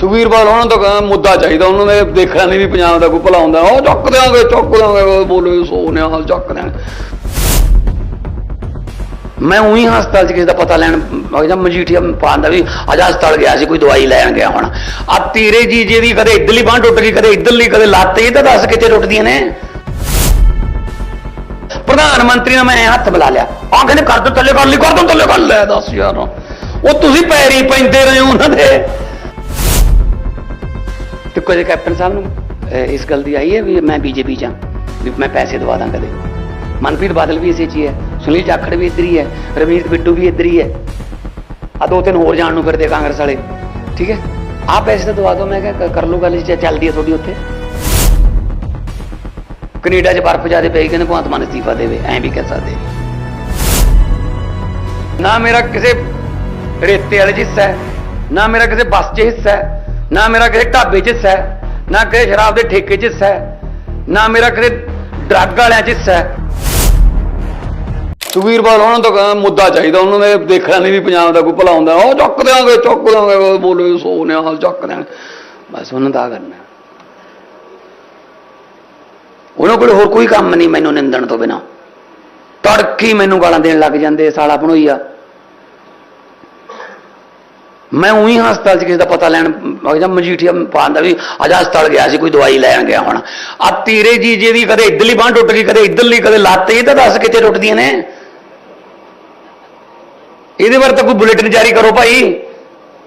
ਸੁਖਬੀਰ ਬਾਦਲ ਉਹਨਾਂ ਤੋਂ ਮੁੱਦਾ ਚਾਹੀਦਾ, ਉਹਨਾਂ ਨੇ ਦੇਖਿਆ ਨਹੀਂ ਵੀ ਪੰਜਾਬ ਦਾ ਕੋਈ ਭਲਾ ਹੁੰਦਾ। ਉਹ ਚੁੱਕ ਦਿਆਂਗੇ ਚੁੱਕ ਦਿਆਂਗੇ ਬੋਲੇ ਸੋਨਿਆ ਹਾਲ ਚੱਕ ਦਿਆਂਗੇ ਮੈਂ ਉਹੀ ਹਸਪਤਾਲ 'ਚ ਕਿਸੇ ਦਾ ਪਤਾ ਲੈਣ ਜਾਂ ਮਜੀਠੀਆ ਪਾਉਂਦਾ ਵੀ, ਅੱਜ ਹਸਪਤਾਲ ਗਿਆ ਸੀ, ਕੋਈ ਦਵਾਈ ਲੈਣ ਗਿਆ ਹੁਣ। ਆ ਤੀਰੇ ਜੀ ਜਿਹਦੀ ਕਦੇ ਇੱਧਰਲੀ ਬਾਂਹ ਟੁੱਟ ਗਈ, ਕਦੇ ਇੱਧਰਲੀ, ਕਦੇ ਲੱਤ, ਇਹ ਤਾਂ ਦੱਸ ਕਿੱਥੇ ਟੁੱਟਦੀਆਂ ਨੇ? ਪ੍ਰਧਾਨ ਮੰਤਰੀ ਨੇ ਮੈਂ ਹੱਥ ਮਿਲਾ ਲਿਆ। ਆ ਕਹਿੰਦੇ, ਕਰ ਦੋ, ਥੱਲੇ ਕਰ ਲਈ, ਕਰ ਦੋ, ਥੱਲੇ ਕਰ ਲੈ, ਦੱਸ ਯਾਰ। ਉਹ ਤੁਸੀਂ ਪੈਰੀ ਪੈਂਦੇ ਰਹੇ ਹੋ ਉਹਨਾਂ ਦੇ। ਇੱਕੋ ਕੋਈ ਕੈਪਟਨ ਸਾਹਿਬ ਨੂੰ ਇਸ ਗੱਲ ਦੀ ਆਈ ਹੈ ਵੀ ਮੈਂ ਬੀਜੇਪੀ ਚ ਹਾਂ, ਵੀ ਮੈਂ ਪੈਸੇ ਦਵਾ ਦਾਂ ਕਦੇ। ਮਨਪ੍ਰੀਤ ਬਾਦਲ ਵੀ ਇਸੇ ਚ ਹੀ ਹੈ, ਸੁਨੀਲ ਜਾਖੜ ਵੀ ਇੱਧਰ ਹੀ ਹੈ, ਰਵਨੀਤ ਬਿੱਟੂ ਵੀ ਇੱਧਰ ਹੀ ਹੈ। ਆ ਦੋ ਤਿੰਨ ਹੋਰ ਜਾਣ ਨੂੰ ਫਿਰਦੇ ਕਾਂਗਰਸ ਵਾਲੇ। ਠੀਕ ਹੈ? ਆਹ ਪੈਸੇ ਤਾਂ ਦਵਾ ਦਿਓ ਮੈਂ ਕਿਹਾ ਕਰ ਲਓ ਗੱਲ ਜੇ ਚੱਲਦੀ ਹੈ ਤੁਹਾਡੀ ਉੱਥੇ। ਕੈਨੇਡਾ 'ਚ ਬਰਫ਼ ਜ਼ਿਆਦੇ ਪਈ ਕਹਿੰਦੇ ਭਗਵੰਤ ਮਾਨ ਅਸਤੀਫਾ ਦੇਵੇ, ਐਂ ਵੀ ਕਹਿ ਸਕਦੇ। ਨਾ ਮੇਰਾ ਕਿਸੇ ਰੇਤੇ ਵਾਲੇ 'ਚ ਹਿੱਸਾ ਹੈ, ਨਾ ਮੇਰਾ ਕਿਸੇ ਬੱਸ 'ਚ ਹਿੱਸਾ ਹੈ। ਨਾ ਮੇਰਾ ਕਿਸੇ ਢਾਬੇ 'ਚ ਹਿੱਸਾ ਹੈ, ਨਾ ਕਿਸੇ ਸ਼ਰਾਬ ਦੇ ਠੇਕੇ 'ਚ ਹਿੱਸਾ ਹੈ, ਨਾ ਮੇਰਾ ਕਿਸੇ ਡਰੱਗ ਵਾਲਿਆਂ 'ਚ ਹਿੱਸਾ ਹੈ। ਸੁਖਬੀਰ ਬਾਲ ਉਹਨਾਂ ਤੋਂ ਕਹਿੰਦਾ ਮੁੱਦਾ ਚਾਹੀਦਾ, ਉਹਨਾਂ ਨੇ ਦੇਖਣਾ ਨਹੀਂ ਵੀ ਪੰਜਾਬ ਦਾ ਕੋਈ ਭਲਾ ਹੁੰਦਾ। ਉਹ ਚੁੱਕ ਦਿਆਂਗੇ ਚੁੱਕ ਦਿਆਂਗੇ, ਉਹ ਬੋਲੇ ਸੋਨਿਆ ਹਾਲ ਚੱਕ ਦਿਆਂਗੇ। ਬਸ ਉਹਨਾਂ ਦਾ ਆਹ ਕਰਨਾ ਉਹਨਾਂ ਕੋਲ ਹੋਰ ਕੋਈ ਕੰਮ ਨਹੀਂ ਮੈਨੂੰ ਨਿੰਦਣ ਤੋਂ ਬਿਨਾ। ਤੜਕੀ ਮੈਨੂੰ ਗਾਲਾਂ ਦੇਣ ਲੱਗ ਜਾਂਦੇ, ਸਾਲਾ ਬਣੋਈਆ ਮੈਂ ਉਹੀ ਹਸਪਤਾਲ 'ਚ ਕਿਸੇ ਦਾ ਪਤਾ ਲੈਣ ਜਾਂ ਮਜੀਠੀਆ ਪਾਉਂਦਾ ਵੀ ਅਜਾ ਹਸਪਤਾਲ ਗਿਆ ਸੀ, ਕੋਈ ਦਵਾਈ ਲੈਣ ਗਿਆ ਹੁਣ। ਆ ਤੀਰੇ ਜੀ ਜਿਹਦੀ ਕਦੇ ਇੱਧਰਲੀ ਬਾਂਹ ਟੁੱਟ ਗਈ, ਕਦੇ ਇੱਧਰਲੀ, ਕਦੇ ਲੱਤ, ਇਹ ਤਾਂ ਦੱਸ ਕਿੱਥੇ ਟੁੱਟਦੀਆਂ ਨੇ? ਇਹਦੇ ਬਾਰੇ ਤਾਂ ਕੋਈ ਬੁਲੇਟਿਨ ਜਾਰੀ ਕਰੋ ਭਾਈ।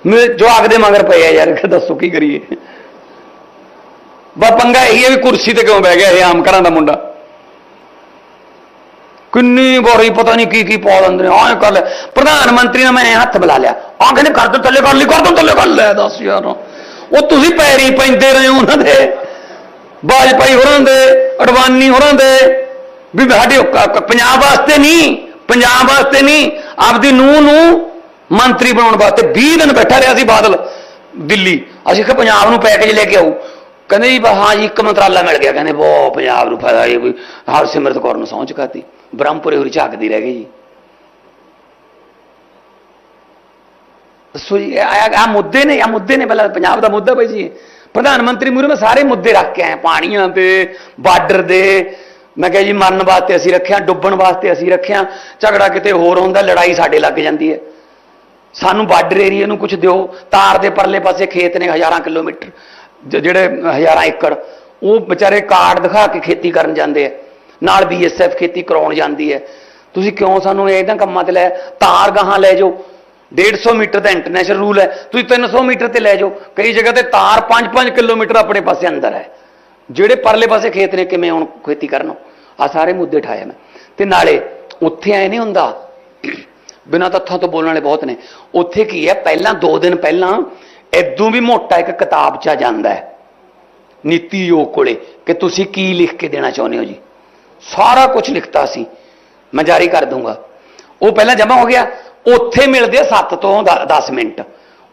ਮੇਰੇ ਜਵਾਕ ਦੇ ਮਗਰ ਪਏ ਆ ਯਾਰ ਦੱਸੋ ਕੀ ਕਰੀਏ। ਬਾ ਪੰਗਾ ਇਹੀ ਹੈ ਵੀ ਕੁਰਸੀ ਤੇ ਕਿਉਂ ਬਹਿ ਗਿਆ ਇਹ ਆਮ ਘਰਾਂ ਦਾ ਮੁੰਡਾ। ਕਿੰਨੀ ਵਾਰੀ ਪਤਾ ਨਹੀਂ ਕੀ ਕੀ ਪਾ ਦਿੰਦੇ ਨੇ ਆਹ ਕਰ ਪ੍ਰਧਾਨ ਮੰਤਰੀ ਨੇ ਮੈਂ ਹੱਥ ਮਿਲਾ ਲਿਆ। ਆਹ ਕਹਿੰਦੇ ਕਰ ਦੋ, ਥੱਲੇ ਕਰ ਲਈ, ਕਰ ਦੋ, ਥੱਲੇ ਕਰ ਲੈ, ਦੱਸ ਯਾਰ। ਉਹ ਤੁਸੀਂ ਪੈਰੀ ਪੈਂਦੇ ਰਹੇ ਹੋ ਉਹਨਾਂ ਦੇ। ਬਾਜਪਾਈ ਹੋਰਾਂ ਦੇ, ਅਡਵਾਨੀ ਹੋਰਾਂ ਦੇ। ਵੀ ਸਾਡੇ ਪੰਜਾਬ ਵਾਸਤੇ ਨਹੀਂ ਪੰਜਾਬ ਵਾਸਤੇ ਨਹੀਂ ਆਪਦੀ ਨੂੰਹ ਨੂੰ ਮੰਤਰੀ ਬਣਾਉਣ ਵਾਸਤੇ 20 ਦਿਨ ਬੈਠਾ ਰਿਹਾ ਸੀ ਬਾਦਲ, ਦਿੱਲੀ। ਅਸੀਂ ਕਿ ਪੰਜਾਬ ਨੂੰ ਪੈਕੇਜ ਲੈ ਕੇ ਆਊ। ਕਹਿੰਦੇ ਜੀ, ਬਸ ਹਾਂ ਜੀ, ਇੱਕ ਮੰਤਰਾਲਾ ਮਿਲ ਗਿਆ, ਕਹਿੰਦੇ ਬਹੁਤ ਪੰਜਾਬ ਨੂੰ ਫਾਇਦਾ ਇਹ ਕੋਈ ਹਰਸਿਮਰਤ ਕੌਰ ਨੂੰ ਸਹੁੰ ਚੁਕਾਤੀ ਬ੍ਰਹਮਪੁਰੇ ਹੋਰੀ ਝਾਕਦੀ ਰਹਿ ਗਈ ਜੀ। ਦੱਸੋ ਆ ਮੁੱਦੇ ਨੇ ਆ ਮੁੱਦੇ ਨੇ, ਪਹਿਲਾਂ ਪੰਜਾਬ ਦਾ ਮੁੱਦਾ ਭਾਈ ਜੀ। ਪ੍ਰਧਾਨ ਮੰਤਰੀ ਮੂਰੇ ਮੈਂ ਸਾਰੇ ਮੁੱਦੇ ਰੱਖ ਕੇ ਆਇਆ, ਪਾਣੀਆਂ ਤੇ ਬਾਰਡਰ ਦੇ। ਮੈਂ ਕਿਹਾ ਜੀ, ਮਰਨ ਵਾਸਤੇ ਅਸੀਂ ਰੱਖਿਆ, ਡੁੱਬਣ ਵਾਸਤੇ ਅਸੀਂ ਰੱਖਿਆ, ਝਗੜਾ ਕਿਤੇ ਹੋਰ ਹੁੰਦਾ, ਲੜਾਈ ਸਾਡੇ ਲੱਗ ਜਾਂਦੀ ਹੈ। ਸਾਨੂੰ ਬਾਰਡਰ ਏਰੀਆ ਨੂੰ ਕੁਝ ਦਿਓ, ਤਾਰ ਦੇ ਪਰਲੇ ਪਾਸੇ ਖੇਤ ਨੇ ਹਜ਼ਾਰਾਂ ਕਿਲੋਮੀਟਰ। ਜਿਹੜੇ ਹਜ਼ਾਰਾਂ ਏਕੜ, ਉਹ ਵਿਚਾਰੇ ਕਾਰਡ ਦਿਖਾ ਕੇ ਖੇਤੀ ਕਰਨ ਜਾਂਦੇ ਆ। ਨਾਲ ਬੀਐਸਐਫ ਖੇਤੀ ਕਰਾਉਣ ਜਾਂਦੀ ਹੈ। ਤੁਸੀਂ ਕਿਉਂ ਸਾਨੂੰ ਇਹਨਾਂ ਕੰਮਾਂ ਤੇ ਲੈ ਤਾਰ ਗਾਹਾਂ ਲੈ ਜਾਓ? 150 ਮੀਟਰ ਦਾ ਇੰਟਰਨੈਸ਼ਨਲ ਰੂਲ ਹੈ। ਤੁਸੀਂ 300 ਮੀਟਰ ਤੇ ਲੈ ਜਾਓ। ਕਈ ਜਗ੍ਹਾ ਤੇ ਤਾਰ 5-5 ਕਿਲੋਮੀਟਰ ਆਪਣੇ ਪਾਸੇ ਅੰਦਰ ਹੈ। ਜਿਹੜੇ ਪਰਲੇ ਪਾਸੇ ਖੇਤ ਨੇ, ਕਿਵੇਂ ਹੁਣ ਖੇਤੀ ਕਰਨ? ਆ ਸਾਰੇ ਮੁੱਦੇ ਠਾਏ ਮੈਂ। ਤੇ ਨਾਲੇ ਉੱਥੇ ਐ ਨਹੀਂ ਹੁੰਦਾ, ਬਿਨਾਂ ਤੱਥਾਂ ਤੋਂ ਬੋਲਣ ਵਾਲੇ ਬਹੁਤ ਨੇ। ਉੱਥੇ ਕੀ ਹੈ? ਪਹਿਲਾਂ 2 ਦਿਨ ਪਹਿਲਾਂ ਇਦੋਂ ਵੀ ਮੋਟਾ ਇੱਕ ਕਿਤਾਬ ਚ ਆ ਜਾਂਦਾ ਹੈ, ਨੀਤੀ ਯੋਗ ਕੋਲੇ, ਕਿ ਤੁਸੀਂ ਕੀ ਲਿਖ ਕੇ ਦੇਣਾ ਚਾਹੁੰਦੇ ਹੋ ਜੀ। ਸਾਰਾ ਕੁਝ ਲਿਖਤਾ ਸੀ, ਮੈਂ ਜਾਰੀ ਕਰ ਦੂੰਗਾ ਉਹ ਪਹਿਲਾਂ ਜਮਾ ਹੋ ਗਿਆ, ਉੱਥੇ ਮਿਲਦੇ ਆ 7 ਤੋਂ 10 ਮਿੰਟ।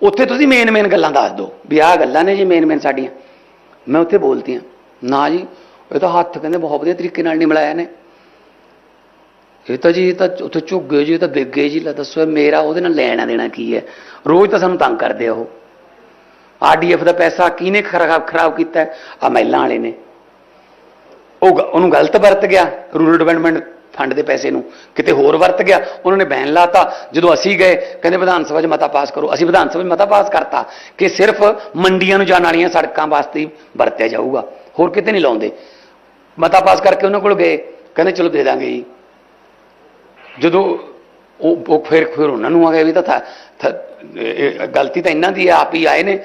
ਉੱਥੇ ਤੁਸੀਂ ਮੇਨ ਮੇਨ ਗੱਲਾਂ ਦੱਸ ਦਿਓ, ਵੀ ਆਹ ਗੱਲਾਂ ਨੇ ਜੀ ਮੇਨ ਮੇਨ ਸਾਡੀਆਂ। ਮੈਂ ਉੱਥੇ ਬੋਲਤੀਆਂ, ਨਾ ਜੀ, ਇਹ ਤਾਂ ਹੱਥ ਕਹਿੰਦੇ ਬਹੁਤ ਵਧੀਆ ਤਰੀਕੇ ਨਾਲ ਨਹੀਂ ਮਿਲਾਇਆ ਨੇ। ਇਹ ਤਾਂ ਜੀ, ਇਹ ਤਾਂ ਉੱਥੇ ਝੁੱਗੇ ਜੀ ਤਾਂ ਵਿਗੇ ਜੀ, ਲੈ ਦੱਸੋ ਮੇਰਾ ਉਹਦੇ ਨਾਲ ਲੈਣਾ ਦੇਣਾ ਕੀ ਹੈ? ਰੋਜ਼ ਤਾਂ ਸਾਨੂੰ ਤੰਗ ਕਰਦੇ ਆ ਉਹ। ਆਰਡੀਐਫ ਦਾ ਪੈਸਾ ਕਿਹਨੇ ਖਰਾਬ ਖਰਾਬ ਕੀਤਾ? ਆ ਮਹਿਲਾਂ ਵਾਲੇ ਨੇ। ਉਹ ਗ- ਉਹਨੂੰ ਗਲਤ ਵਰਤ ਗਿਆ, ਰੂਰਲ ਡਿਵੈਲਪਮੈਂਟ ਫੰਡ ਦੇ ਪੈਸੇ ਨੂੰ। ਕਿਤੇ ਹੋਰ ਵਰਤ ਗਿਆ, ਉਹਨਾਂ ਨੇ ਬੈਨ ਲਾਤਾ। ਜਦੋਂ ਅਸੀਂ ਗਏ, ਕਹਿੰਦੇ ਵਿਧਾਨ ਸਭਾ 'ਚ ਮਤਾ ਪਾਸ ਕਰੋ। ਅਸੀਂ ਵਿਧਾਨ ਸਭਾ 'ਚ ਮਤਾ ਪਾਸ ਕਰਤਾ ਕਿ ਸਿਰਫ ਮੰਡੀਆਂ ਨੂੰ ਜਾਣ ਵਾਲੀਆਂ ਸੜਕਾਂ ਵਾਸਤੇ ਵਰਤਿਆ ਜਾਊਗਾ। ਹੋਰ ਕਿਤੇ ਨਹੀਂ ਲਾਉਂਦੇ। ਮਤਾ ਪਾਸ ਕਰਕੇ ਉਹਨਾਂ ਕੋਲ ਗਏ। ਕਹਿੰਦੇ, ਚਲੋ ਦੇ ਦਾਂਗੇ ਜੀ। ਜਦੋਂ ਉਹ ਫਿਰ ਫਿਰ ਉਹਨਾਂ ਨੂੰ ਆ ਗਿਆ ਵੀ ਤਾਂ ਥਾ- ਗਲਤੀ ਤਾਂ ਇਹਨਾਂ ਦੀ ਹੈ ਆਪ ਹੀ ਆਏ ਨੇ।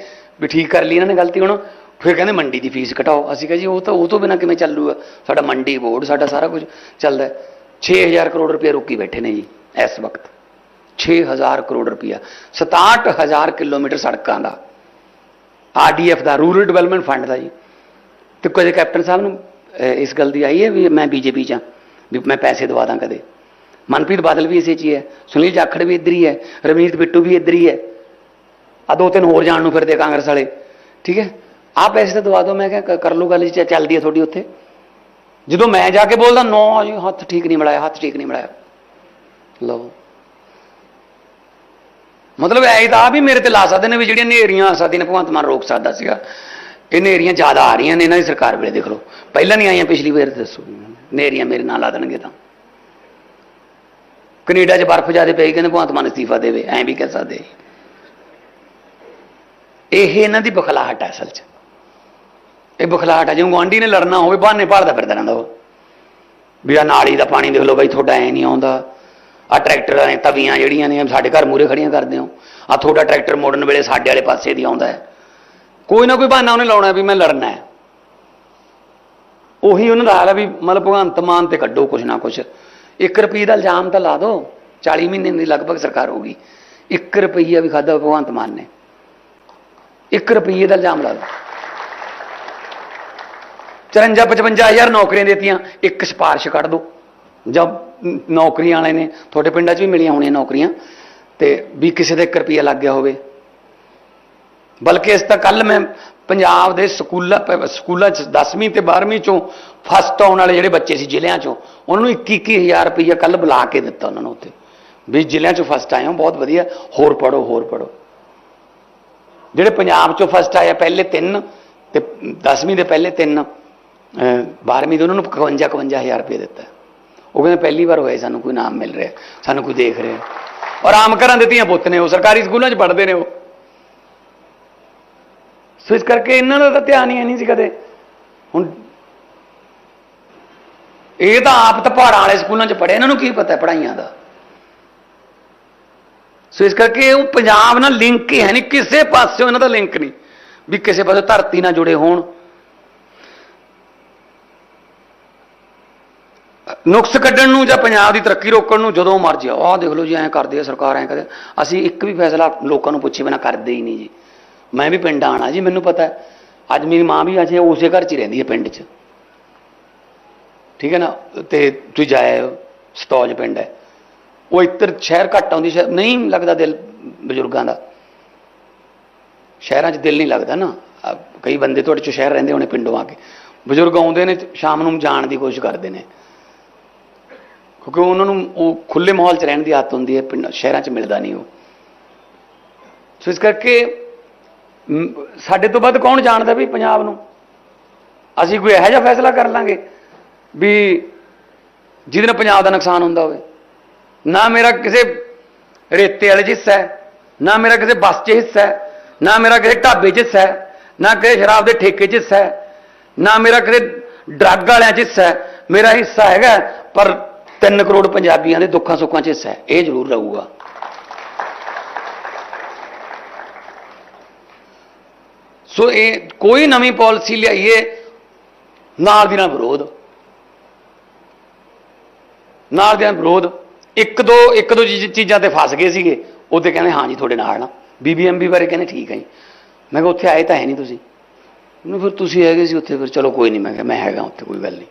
ਵੀ ਠੀਕ ਕਰ ਲਈ ਇਹਨਾਂ ਨੇ ਗਲਤੀ ਹੁਣ। ਫਿਰ ਕਹਿੰਦੇ ਮੰਡੀ ਦੀ ਫੀਸ ਘਟਾਓ। ਅਸੀਂ ਕਿਹਾ ਜੀ, ਉਹ ਤਾਂ ਉਹ ਤੋਂ ਬਿਨਾ ਕਿਵੇਂ ਚੱਲੂਗਾ? ਸਾਡਾ ਮੰਡੀ ਬੋਰਡ, ਸਾਡਾ ਸਾਰਾ ਕੁਝ ਚੱਲਦਾ ਹੈ। 6000 ਕਰੋੜ ਰੁਪਏ ਰੋਕੀ ਬੈਠੇ ਨੇ ਜੀ, ਇਸ ਵਕਤ। 6000 ਕਰੋੜ ਰੁਪਇਆ। 67000 ਕਿਲੋਮੀਟਰ ਸੜਕਾਂ ਦਾ। ਆਰਡੀਐਫ ਦਾ, ਰੂਰਲ ਡਿਵੈਲਪਮੈਂਟ ਫੰਡ ਦਾ ਜੀ। ਤੇ ਕਦੇ ਕੈਪਟਨ ਸਾਹਿਬ ਨੂੰ ਇਸ ਗੱਲ ਦੀ ਆਈ ਹੈ ਵੀ ਮੈਂ ਬੀਜੇਪੀ ਚ ਹਾਂ, ਵੀ ਮੈਂ ਪੈਸੇ ਦਵਾ ਦਾਂ ਕਦੇ। ਮਨਪ੍ਰੀਤ ਬਾਦਲ ਵੀ ਇਸੇ ਚ ਹੀ ਹੈ। ਸੁਨੀਲ ਜਾਖੜ ਵੀ ਇੱਧਰ ਹੀ ਹੈ। ਰਵਨੀਤ ਬਿੱਟੂ ਵੀ ਇੱਧਰ ਹੀ ਹੈ। ਆ ਦੋ ਤਿੰਨ ਹੋਰ ਜਾਣ ਨੂੰ ਫਿਰਦੇ ਕਾਂਗਰਸ ਵਾਲੇ। ਠੀਕ ਹੈ? ਆਹ ਪੈਸੇ ਤਾਂ ਦਵਾ ਦਿਓ, ਮੈਂ ਕਿਹਾ ਕਰ ਲਓ ਗੱਲ ਜੀ ਚੱਲਦੀ ਹੈ ਤੁਹਾਡੀ ਉੱਥੇ। ਜਦੋਂ ਮੈਂ ਜਾ ਕੇ ਬੋਲਦਾ, ਨੋ ਜੀ, ਹੱਥ ਠੀਕ ਨਹੀਂ ਮਿਲਾਇਆ ਹੱਥ ਠੀਕ ਨਹੀਂ ਮਿਲਾਇਆ ਲਓ। ਮਤਲਬ ਐ ਤਾਂ ਆ ਵੀ ਮੇਰੇ ਤੇ ਲਾ ਸਕਦੇ ਨੇ ਵੀ ਜਿਹੜੀਆਂ ਨੇਰੀਆਂ ਆ ਸਕਦੀਆਂ ਨੇ, ਭਗਵੰਤ ਮਾਨ ਰੋਕ ਸਕਦਾ ਸੀਗਾ। ਇਹ ਨੇਰੀਆਂ ਜ਼ਿਆਦਾ ਆ ਰਹੀਆਂ ਨੇ ਇਹਨਾਂ ਦੀ ਸਰਕਾਰ ਵੇਲੇ, ਦੇਖ ਲਓ। ਪਹਿਲਾਂ ਨਹੀਂ ਆਈਆਂ, ਪਿਛਲੀ ਵਾਰ ਦੱਸੋ। ਨੇਰੀਆਂ ਮੇਰੇ ਨਾਲ ਲਾ ਦੇਣਗੇ ਤਾਂ। ਕੈਨੇਡਾ 'ਚ ਬਰਫ਼ ਜ਼ਿਆਦਾ ਪਈ, ਕਹਿੰਦੇ ਭਗਵੰਤ ਮਾਨ ਅਸਤੀਫਾ ਦੇਵੇ, ਐਂ ਵੀ ਕਹਿ ਸਕਦੇ ਇਹ ਇਹਨਾਂ ਦੀ ਬਖਲਾਹਟ ਹੈ ਅਸਲ 'ਚ। ਇਹ ਬਖਲਾਹਟ ਹੈ ਜਿਵੇਂ ਗੁਆਂਢੀ ਨੇ ਲੜਨਾ ਹੋਵੇ, ਬਹਾਨੇ ਭਾਲਦਾ ਫਿਰਦਾ ਰਹਿੰਦਾ ਉਹ। ਵੀ ਆ ਨਾਲੀ ਦਾ ਪਾਣੀ ਦੇਖ ਲਓ ਬਾਈ, ਤੁਹਾਡਾ ਐ ਨਹੀਂ ਆਉਂਦਾ। ਆ ਟਰੈਕਟਰਾਂ ਨੇ ਤਵੀਆਂ ਜਿਹੜੀਆਂ ਨੇ, ਸਾਡੇ ਘਰ ਮੂਰੇ ਖੜੀਆਂ ਕਰਦੇ ਹੋ। ਆ ਤੁਹਾਡਾ ਟਰੈਕਟਰ ਮੋੜਨ ਵੇਲੇ ਸਾਡੇ ਵਾਲੇ ਪਾਸੇ ਦੀ ਆਉਂਦਾ ਹੈ। ਕੋਈ ਨਾ ਕੋਈ ਬਹਾਨਾ ਉਹਨੇ ਲਾਉਣਾ ਵੀ ਮੈਂ ਲੜਨਾ ਹੈ। ਉਹੀ ਉਹਨਾਂ ਦਾ ਹਾਲ ਹੈ ਵੀ ਮਤਲਬ ਭਗਵੰਤ ਮਾਨ ਤੇ ਕੱਢੋ ਕੁਛ ਨਾ ਕੁਛ। 1 ਰੁਪਏ ਦਾ ਇਲਜ਼ਾਮ ਤਾਂ ਲਾ ਦਿਓ 40 ਮਹੀਨੇ ਦੀ ਲਗਭਗ ਸਰਕਾਰ ਹੋਊਗੀ। 1 ਰੁਪਈਆ ਵੀ ਖਾਦਾ ਭਗਵੰਤ ਮਾਨ ਨੇ। 1 ਰੁਪਈਏ ਦਾ ਇਲਜ਼ਾਮ ਲਾ ਦਿਓ 54 55000 ਨੌਕਰੀਆਂ ਦਿੱਤੀਆਂ, ਇੱਕ ਸਿਫਾਰਿਸ਼ ਕੱਢ ਦਿਓ ਜਦ ਨੌਕਰੀਆਂ ਵਾਲੇ ਨੇ, ਤੁਹਾਡੇ ਪਿੰਡਾਂ 'ਚ ਵੀ ਮਿਲੀਆਂ ਹੋਣੀਆਂ ਨੌਕਰੀਆਂ, ਤੇ ਵੀ ਕਿਸੇ ਦੇ 1 ਰੁਪਈਆ ਲੱਗ ਗਿਆ ਹੋਵੇ। ਬਲਕਿ ਇਸ ਤਾਂ ਕੱਲ ਮੈਂ ਪੰਜਾਬ ਦੇ ਸਕੂਲਾਂ ਪ- ਸਕੂਲਾਂ 'ਚ 10ਵੀਂ ਤੇ 12ਵੀਂ 'ਚੋਂ ਫਸਟ ਆਉਣ ਵਾਲੇ ਜਿਹੜੇ ਬੱਚੇ ਸੀ ਜ਼ਿਲ੍ਹਿਆਂ 'ਚੋਂ, ਉਹਨਾਂ ਨੂੰ 21-21000 ਰੁਪਈਆ ਕੱਲ ਬੁਲਾ ਕੇ ਦਿੱਤਾ ਉਹਨਾਂ ਨੂੰ ਉੱਥੇ। ਵੀ ਜ਼ਿਲ੍ਹਿਆਂ 'ਚੋਂ ਫਸਟ ਆਏ ਹੋ, ਬਹੁਤ ਵਧੀਆ, ਹੋਰ ਪੜੋ ਹੋਰ ਪੜੋ ਜਿਹੜੇ ਪੰਜਾਬ 'ਚੋਂ ਫਸਟ ਆਏ ਆ ਪਹਿਲੇ ਤਿੰਨ ਤੇ 10ਵੀਂ ਦੇ ਪਹਿਲੇ ਤਿੰਨ 12ਵੀਂ ਦੇ ਉਹਨਾਂ ਨੂੰ 55 51000 ਰੁਪਏ ਦਿੱਤਾ। ਉਹ ਕਹਿੰਦੇ ਪਹਿਲੀ ਵਾਰ ਹੋਇਆ, ਸਾਨੂੰ ਕੋਈ ਨਾਮ ਮਿਲ ਰਿਹਾ, ਸਾਨੂੰ ਕੋਈ ਦੇਖ ਰਿਹਾ। ਔਰ ਆਮ ਘਰਾਂ ਦੇ ਧੀਆਂ ਪੁੱਤ ਨੇ ਉਹ, ਸਰਕਾਰੀ ਸਕੂਲਾਂ 'ਚ ਪੜ੍ਹਦੇ ਨੇ ਉਹ। ਸੋ ਇਸ ਕਰਕੇ ਇਹਨਾਂ ਦਾ ਤਾਂ ਧਿਆਨ ਹੀ ਨਹੀਂ ਸੀ ਕਦੇ। ਹੁਣ ਇਹ ਤਾਂ ਆਪ ਤਾਂ ਪਹਾੜਾਂ ਵਾਲੇ ਸਕੂਲਾਂ 'ਚ ਪੜ੍ਹੇ ਇਹਨਾਂ ਨੂੰ ਕੀ ਪਤਾ ਪੜਾਈਆਂ ਦਾ? ਸੋ ਇਸ ਕਰਕੇ ਉਹ ਪੰਜਾਬ ਨਾਲ ਲਿੰਕ ਹੀ ਹੈ ਨਹੀਂ, ਕਿਸੇ ਪਾਸਿਓਂ ਇਹਨਾਂ ਦਾ ਲਿੰਕ ਨਹੀਂ ਵੀ ਕਿਸੇ ਪਾਸੇ ਧਰਤੀ ਨਾਲ ਜੁੜੇ ਹੋਣ। ਨੁਕਸ ਕੱਢਣ ਨੂੰ ਜਾਂ ਪੰਜਾਬ ਦੀ ਤਰੱਕੀ ਰੋਕਣ ਨੂੰ ਜਦੋਂ ਮਰਜ਼ੀ ਆਹ ਦੇਖ ਲਓ ਜੀ, ਐਂ ਕਰਦੇ ਆ, ਸਰਕਾਰ ਐਂ ਕਰਦੇ ਅਸੀਂ ਇੱਕ ਵੀ ਫੈਸਲਾ ਲੋਕਾਂ ਨੂੰ ਪੁੱਛੇ ਬਿਨਾ ਕਰਦੇ ਹੀ ਨਹੀਂ ਜੀ। ਮੈਂ ਵੀ ਪਿੰਡ ਆਣਾ ਜੀ, ਮੈਨੂੰ ਪਤਾ ਹੈ। ਅੱਜ ਮੇਰੀ ਮਾਂ ਵੀ ਅਜੇ ਉਸੇ ਘਰ 'ਚ ਹੀ ਰਹਿੰਦੀ ਹੈ ਪਿੰਡ 'ਚ। ਠੀਕ ਹੈ ਨਾ? ਤੇ ਤੁਸੀਂ ਜਾਏ ਸਤੌਜ ਪਿੰਡ ਹੈ। ਉਹ ਇੱਧਰ ਸ਼ਹਿਰ ਘੱਟ ਆਉਂਦੀ, ਸ਼ਹਿਰ ਨਹੀਂ ਲੱਗਦਾ ਦਿਲ ਬਜ਼ੁਰਗਾਂ ਦਾ। ਸ਼ਹਿਰਾਂ 'ਚ ਦਿਲ ਨਹੀਂ ਲੱਗਦਾ ਨਾ। ਕਈ ਬੰਦੇ ਤੁਹਾਡੇ 'ਚ ਸ਼ਹਿਰ ਰਹਿੰਦੇ ਹੋਣੇ ਪਿੰਡੋਂ ਆ ਕੇ। ਬਜ਼ੁਰਗ ਆਉਂਦੇ ਨੇ, ਸ਼ਾਮ ਨੂੰ ਜਾਣ ਦੀ ਕੋਸ਼ਿਸ਼ ਕਰਦੇ ਨੇ। ਕਿਉਂਕਿ ਉਹਨਾਂ ਨੂੰ ਉਹ ਖੁੱਲੇ ਮਾਹੌਲ 'ਚ ਰਹਿਣ ਦੀ ਆਦਤ ਹੁੰਦੀ ਹੈ, ਪਿੰਡ, ਸ਼ਹਿਰਾਂ 'ਚ ਮਿਲਦਾ ਨਹੀਂ ਉਹ। ਸੋ ਇਸ ਕਰਕੇ ਸਾਡੇ ਤੋਂ ਵੱਧ ਕੌਣ ਜਾਣਦਾ ਵੀ ਪੰਜਾਬ ਨੂੰ? ਅਸੀਂ ਕੋਈ ਇਹੋ ਜਿਹਾ ਫੈਸਲਾ ਕਰ ਲਾਂਗੇ ਵੀ ਜਿਹਦੇ ਨਾਲ ਪੰਜਾਬ ਦਾ ਨੁਕਸਾਨ ਹੁੰਦਾ ਹੋਵੇ। ਨਾ ਮੇਰਾ ਕਿਸੇ ਰੇਤੇ ਵਾਲੇ 'ਚ ਹਿੱਸਾ ਹੈ, ਨਾ ਮੇਰਾ ਕਿਸੇ ਬੱਸ 'ਚ ਹਿੱਸਾ ਹੈ, ਨਾ ਮੇਰਾ ਕਿਸੇ ਢਾਬੇ 'ਚ ਹਿੱਸਾ ਹੈ, ਨਾ ਕਿਸੇ ਸ਼ਰਾਬ ਦੇ ਠੇਕੇ 'ਚ ਹਿੱਸਾ ਹੈ, ਨਾ ਮੇਰਾ ਕਿਸੇ ਡਰੱਗ ਵਾਲਿਆਂ 'ਚ ਹਿੱਸਾ ਹੈ। ਮੇਰਾ ਹਿੱਸਾ ਹੈਗਾ ਪਰ 3 ਕਰੋੜ ਪੰਜਾਬੀਆਂ ਦੇ ਦੁੱਖਾਂ ਸੁੱਖਾਂ 'ਚ ਹਿੱਸਾ ਹੈ। ਇਹ ਜ਼ਰੂਰ ਰਹੂਗਾ। ਸੋ ਇਹ ਕੋਈ ਨਵੀਂ ਪਾਲਿਸੀ ਲਿਆਈਏ, ਨਾਲ ਦੀ ਨਾਲ ਵਿਰੋਧ। ਨਾਲ ਦੇ ਨਾਲ ਵਿਰੋਧ। ਇੱਕ ਦੋ ਇੱਕ ਦੋ ਚੀਜ਼- ਚੀਜ਼ਾਂ ਤੇ ਫਸ ਗਏ ਸੀਗੇ ਉਹਦੇ ਕਹਿੰਦੇ, ਹਾਂ ਜੀ, ਤੁਹਾਡੇ ਨਾਲ ਨਾ ਬੀਬੀਐਮਬੀ ਬਾਰੇ ਕਹਿੰਦੇ, ਠੀਕ ਹੈ ਜੀ। ਮੈਂ ਕਿਹਾ, ਉੱਥੇ ਆਏ ਤਾਂ ਹੈ ਨਹੀਂ ਤੁਸੀਂ। ਉਹਨੂੰ ਫਿਰ ਤੁਸੀਂ ਹੈਗੇ ਸੀ ਉੱਥੇ, ਫਿਰ ਚਲੋ ਕੋਈ ਨਹੀਂ, ਮੈਂ ਕਿਹਾ, ਮੈਂ ਹੈਗਾ ਉੱਥੇ, ਕੋਈ ਗੱਲ ਨਹੀਂ।